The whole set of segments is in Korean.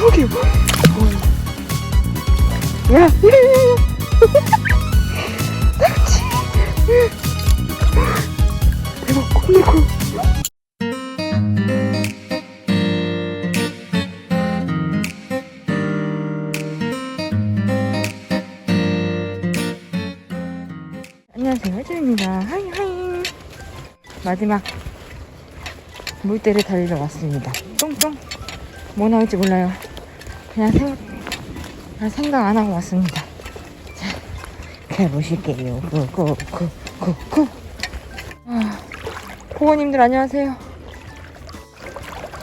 대박이야. 야, 야, 야, 야. 낙지. 대박, 커. 안녕하세요, 혜진입니다. 하이, 하이. 마지막 물때를 달리러 왔습니다. 똥똥. 뭐 나올지 몰라요. 그냥 생, 그냥 생각 안 하고 왔습니다. 자, 가보실게요. 고, 고, 고, 고, 고. 아, 보호님들 안녕하세요.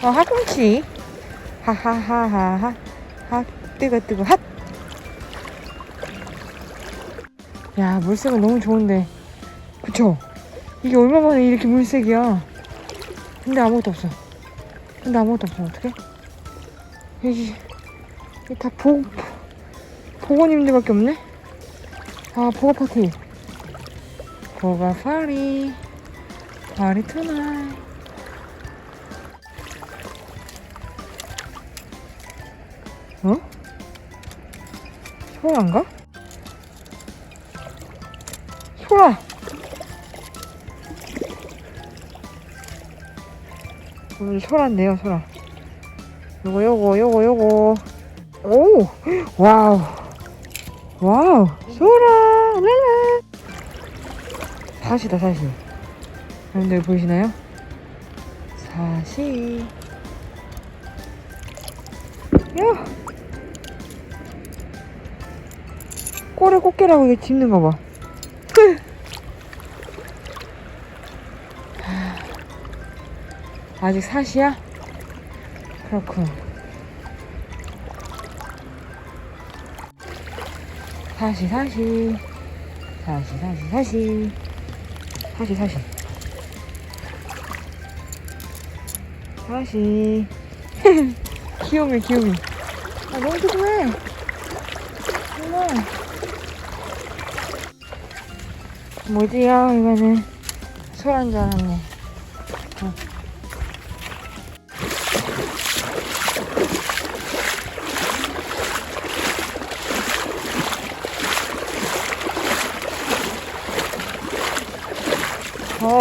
어, 하꿈치. 하하하하하. 하, 뜨거, 뜨거, 핫. 야, 물색은 너무 좋은데. 그쵸? 이게 얼마만에 이렇게 물색이야. 근데 아무것도 없어. 근데 아무것도 없어. 어떡해? 여기, 여기 다 보, 보고님들밖에 없네? 아, 보가 파티. 보가 파리. 투나잇. 어? 소란가? 소라! 오늘 소란데요, 소라. 요거, 요거, 요거, 요거. 오! 와우! 와우! 소라! 랄라! 사시다, 사시. 여러분들 보이시나요? 사시. 야! 꼬리 꽃게라고 이게 짚는 거 봐. 아직 사시야? 그렇군. 사시, 사시. 사시, 사시, 사시. 사시, 사시. 사시. 귀요미, 귀요미. 아, 너무 조심해. 정말. 뭐지요, 이거는. 줄 알았네.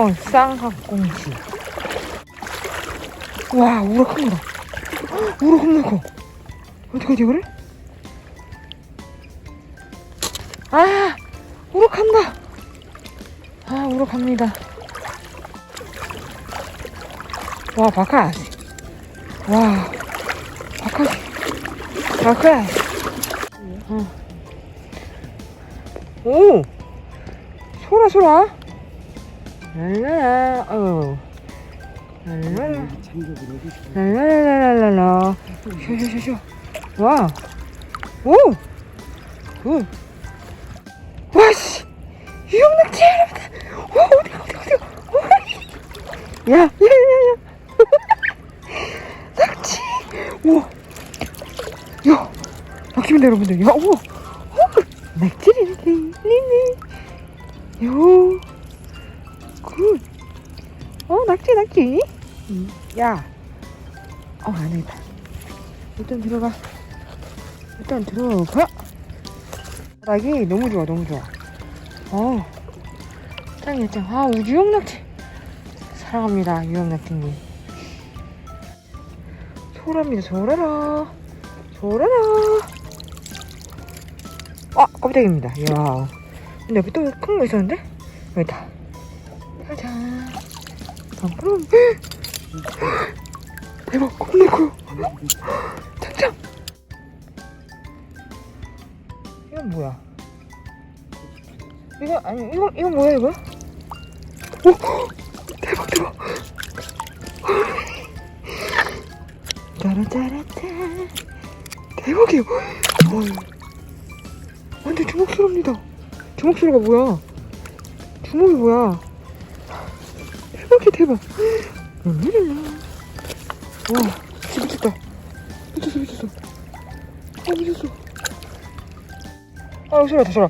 어, 쌍학꽁치. 와, 우럭 큽니다. 헉, 우럭 겁나 커. 어떡하지, 이거를? 아, 우럭 간다. 아, 우럭 갑니다. 와, 바카스. 와, 바카스. 바카스. 어. 오! 소라, 소라. 랄라라, 어. 랄라라. 랄라라라라라. 쇼쇼쇼쇼. 와. 오. 굿. 와, 씨. 유용낙지 여러분들. 오, 어디, 어디, 어디. 오. 야, 야, 야, 야. 낙지. 우와. 야. 막힙니다, 여러분들. 야, 우 굿. 어, 낙지, 낙지. 음, 야. 어, 안 되겠다. 일단 들어가. 일단 들어가. 낙이 너무 좋아, 너무 좋아. 어. 짱이야, 짱. 아, 우주용 낙지. 사랑합니다, 유용 낙지님. 소라입니다, 소라라. 소라라. 아, 깜짝입니다. 이야. 근데 옆에 또 큰 거 있었는데? 여기 있다. 짜잔. 그럼. 대박. 커요 짱짱 이건 뭐야? 이거 아니 이거 이거 뭐야 이거? 오! 대박 대박. 짜라짜라짜. 대박이에요 어이. 완전 주먹스럽니다. 주먹소리가 뭐야? 주먹이 뭐야 대박. 룰루룰루. 와, 미쳤다. 미쳤어, 미쳤어. 아, 미쳤어. 아, 소라, 소라.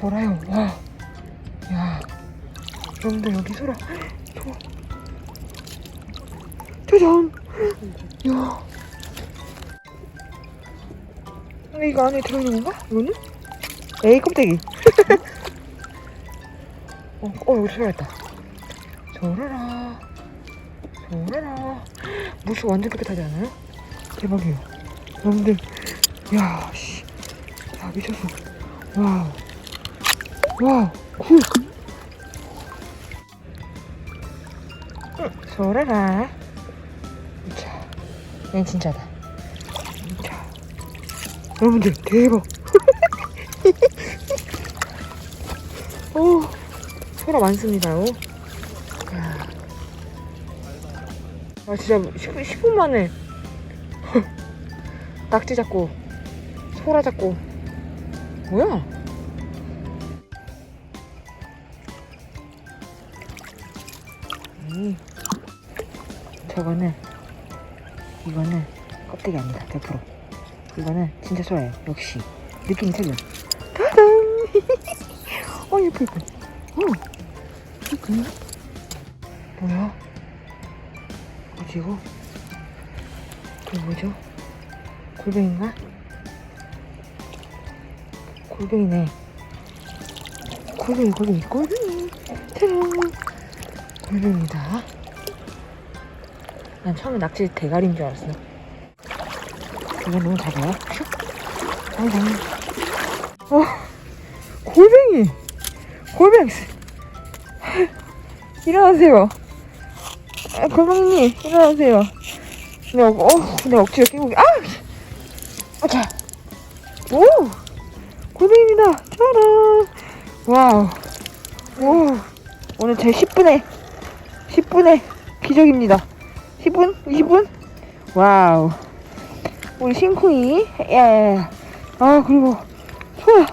소라요, 와. 야. 여러분들, 여기 소라. 좋아. 짜잔. 야. 근데 이거 안에 들어있는 건가? 이거는? 에이 껍데기 어, 어 여기 들어있다 저래라. 저래라. 무수 완전 깨끗하지 않아요? 대박이에요. 여러분들 야 씨. 야 미쳤어. 와우. 와우. 굿 응, 저래라. 자 얘는 진짜다. 자 여러분들 대박. 오 소라 많습니다요 아 진짜 10분, 10분 만에. 낙지 잡고 소라 잡고. 뭐야? 이 저거는 이거는 껍데기 아니다. 100% 이거는 진짜 소라예요. 역시. 느낌이 틀려 따단! 어 예뻐 예뻐 어. 예쁘네 뭐야 이거 이거 뭐죠? 골뱅인가? 골뱅이네. 골뱅이 골뱅이 골뱅이. 짜란 골뱅이다. 난 처음에 낙지 대가리인 줄 알았어. 이거 너무 작아요. 슉. 아이고 어 골뱅이. 골뱅이. 일어나세요 아, 골뱅이님 일어나세요. 내, 어, 내 억지로 끼고 아! 아차 오! 골뱅이입니다. 짜란 와우. 오! 오늘 제 10분의 10분의 기적입니다. 10분? 20분? 와우. 우리 심쿵이 예. 아 그리고 소야.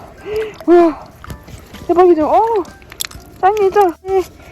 와. 대박이죠? 어! 짱이죠? 예.